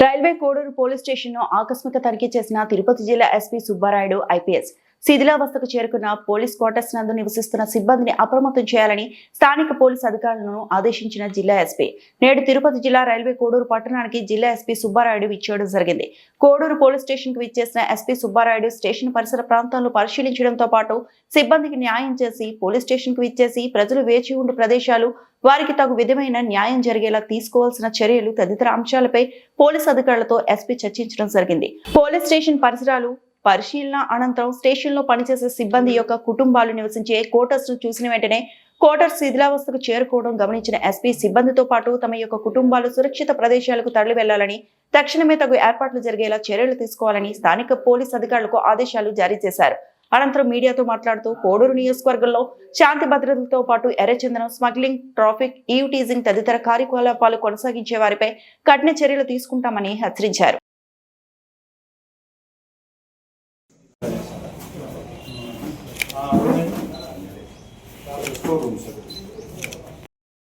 Railway Koduru police స్టేషన్ను ఆకస్మిక తనిఖీ చేసిన తిరుపతి జిల్లా ఎస్పీ సుబ్బారాయుడు ఐపీఎస్. శిథిలావస్థకు చేరుకున్న పోలీస్ క్వార్టర్స్ నందు నివసిస్తున్న సిబ్బందిని అప్రమత్తం చేయాలని స్థానిక పోలీస్ అధికారులను ఆదేశించిన జిల్లా ఎస్పీ. నేడు తిరుపతి జిల్లా రైల్వే కోడూరు పట్టణానికి జిల్లా ఎస్పీ సుబ్బారాయుడు విచ్చేయడం జరిగింది. కోడూరు పోలీస్ స్టేషన్కు విచ్చేసిన ఎస్పీ సుబ్బారాయుడు స్టేషన్ పరిసర ప్రాంతాలను పరిశీలించడంతో పాటు సిబ్బందికి న్యాయం చేసి పోలీస్ స్టేషన్కు విచ్చేసి ప్రజలు వేచి ఉండు ప్రదేశాలు వారికి తగు విధమైన న్యాయం జరిగేలా తీసుకోవాల్సిన చర్యలు తదితర అంశాలపై పోలీస్ అధికారులతో ఎస్పీ చర్చించడం జరిగింది. పోలీస్ స్టేషన్ పరిసరాలు పరిశీలన అనంతరం స్టేషన్లో పనిచేసే సిబ్బంది యొక్క కుటుంబాలు నివసించే క్వార్టర్స్ను చూసిన వెంటనే క్వార్టర్స్ శిథిలావస్థకు చేరుకోవడం గమనించిన ఎస్పీ సిబ్బందితో పాటు తమ యొక్క కుటుంబాలు సురక్షిత ప్రదేశాలకు తరలి వెళ్ళాలని తక్షణమే తగు ఏర్పాట్లు జరిగేలా చర్యలు తీసుకోవాలని స్థానిక పోలీస్ అధికారులకు ఆదేశాలు జారీ చేశారు. అనంతరం మీడియాతో మాట్లాడుతూ కోడూరు నియోజకవర్గంలో శాంతి భద్రతలతో పాటు ఎర్రచందనం స్మగ్లింగ్ ట్రాఫిక్ ఈవ్ టీజింగ్ తదితర కార్యకలాపాలు కొనసాగించే వారిపై కఠిన చర్యలు తీసుకుంటామని హెచ్చరించారు.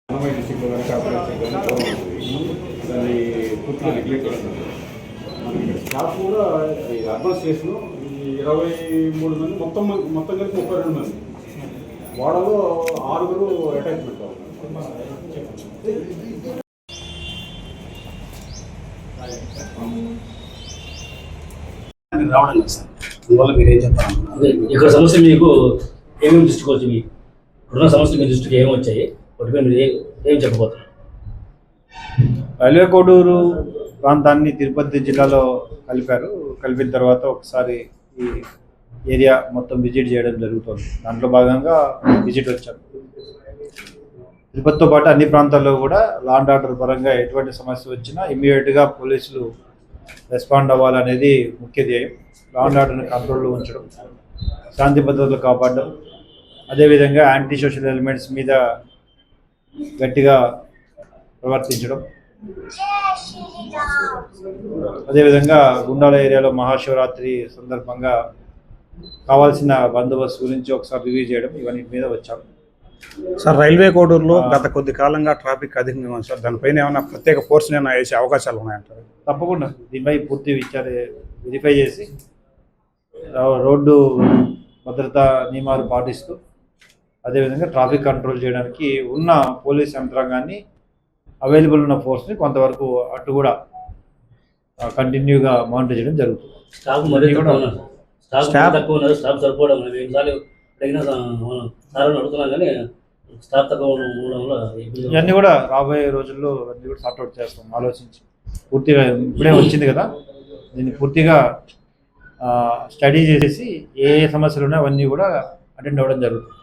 అన్నమయ్య డిస్టిక్లో కానీ కానీ నెగ్లెక్ట్ మనకి స్టాఫ్ కూడా ఈ అర్బన్ స్టేషన్ ఇరవై మూడు మంది మొత్తం మొత్తం కలిసి ముప్పై రెండు మంది వాడలో ఆరుగురు అటాచ్మెంట్ మీరు రావడం లేదు సార్. అందువల్ల మీరు ఏం చెప్పాలనుకున్నారు అదే ఇక్కడ సమస్య మీకు ఏమేమి దృష్టికి వచ్చి మీ ఇప్పుడున్న సమస్యలు మీ దృష్టికి ఏమి వచ్చాయి? మీద మీరు ఏ- చెప్పబోతున్నారు? రైల్వే కోడూరు ప్రాంతాన్ని తిరుపతి జిల్లాలో కలిపారు. కలిపిన తర్వాత ఒకసారి ఈ ఏరియా మొత్తం విజిట్ చేయడం జరుగుతుంది. దాంట్లో భాగంగా విజిట్ వచ్చారు. తిరుపతితో పాటు అన్ని ప్రాంతాల్లో కూడా లాండ్ ఆర్డర్ పరంగా ఎటువంటి సమస్య వచ్చినా ఇమీడియట్గా పోలీసులు రెస్పాండ్ అవ్వాలనేది ముఖ్య ధ్యేయం. లాండ్ ఆర్డర్ని కంట్రోల్లో ఉంచడం శాంతి భద్రతలు కాపాడడం అదేవిధంగా యాంటీ సోషల్ ఎలిమెంట్స్ మీద గట్టిగా ప్రవర్తించడం. అదేవిధంగా గుండాల ఏరియాలో మహాశివరాత్రి సందర్భంగా కావాల్సిన బందోబస్తు గురించి ఒకసారి రివ్యూ చేయడం ఇవన్నీ మీద వచ్చాము సార్ రైల్వే కోడూరులో గత కొద్ది కాలంగా ట్రాఫిక్ అధికంగా ఉంది సార్. దానిపైన ఏమైనా ప్రత్యేక ఫోర్స్ ఏమైనా వేసే అవకాశాలు ఉన్నాయంటారు? తప్పకుండా. దీనిపై పూర్తి విచార వెరిఫై చేసి రోడ్డు భద్రతా నియమాలు పాటిస్తూ అదేవిధంగా ట్రాఫిక్ కంట్రోల్ చేయడానికి ఉన్న పోలీస్ యంత్రాంగాన్ని అవైలబుల్ ఉన్న ఫోర్స్ని కొంతవరకు అటు కూడా కంటిన్యూగా మానిటర్ చేయడం జరుగుతుంది. స్టాఫ్ స్టాఫ్ తక్కువ ఉన్నారు. స్టాఫ్ సరిపోవడం అడిగినా సార్ కానీ స్టాఫ్ తక్కువ ఉండడం వల్ల ఇవన్నీ కూడా రాబోయే రోజుల్లో అన్నీ కూడా సార్ట్అవుట్ చేస్తాం ఆలోచించి. పూర్తిగా ఇప్పుడే వచ్చింది కదా దీన్ని పూర్తిగా స్టడీ చేసేసి ఏ ఏ సమస్యలు ఉన్నాయో అవన్నీ కూడా అటెండ్ అవ్వడం జరుగుతుంది.